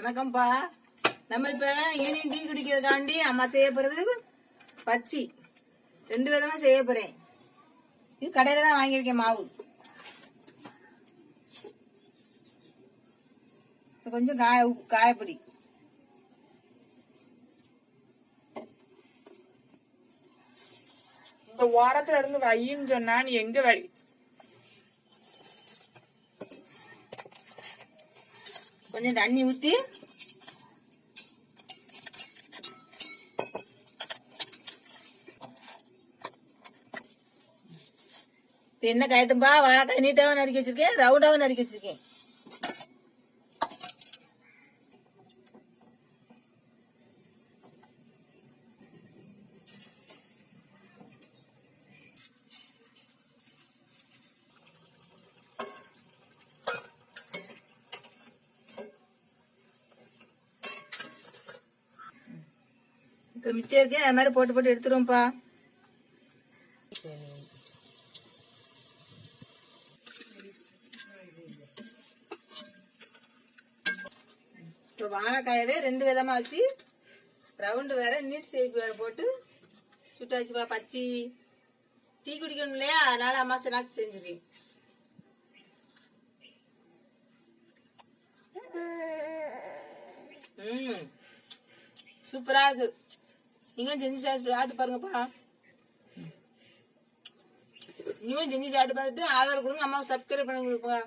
வணக்கம்ப்பா. நம்ம இப்ப ஈவினிங் டீ குடிக்கிறதுக்காண்டி அம்மா செய்ய போறது பச்சி. ரெண்டு விதமா செய்ய போறேன். இது கடையில தான் வாங்கியிருக்கேன் மாவு. கொஞ்சம் காய உப்பு- காயப்பொடி. இந்த ஓரத்துல இருந்து வையின்னு சொன்னா நீ எங்க வழி கொஞ்சம் தண்ணி ஊத்தி. என்ன காயட்டும்பா வாழைக்காய் நீட்டாவும் நறுக்கி வச்சிருக்கேன் ரவுண்டாவும் நறுக்கி வச்சிருக்கேன். இப்ப மிச்சம் இருக்கு அது மாதிரி போட்டு போட்டு எடுத்துருவோம்ப்பா. இப்போ வாழைக்காயவே ரெண்டு விதமா வச்சு ரவுண்டு வேற நீட் சேப்பு வேற போட்டு சுட்டாச்சுப்பா பச்சி. டீ குடிக்கணும் இல்லையா? அதனால அம்மா சொன்னாக்கு செஞ்சிருக்கேன் ம் சூப்பரா இருக்கு. நீங்களும் செஞ்சு சாப்பிட்டு பாருங்கப்பா நீங்களும் செஞ்சு சாப்பிட்டு பார்த்துட்டு ஆதரவு கொடுங்க அம்மா சப்ஸ்கிரைப் பண்ணி கொடுப்பா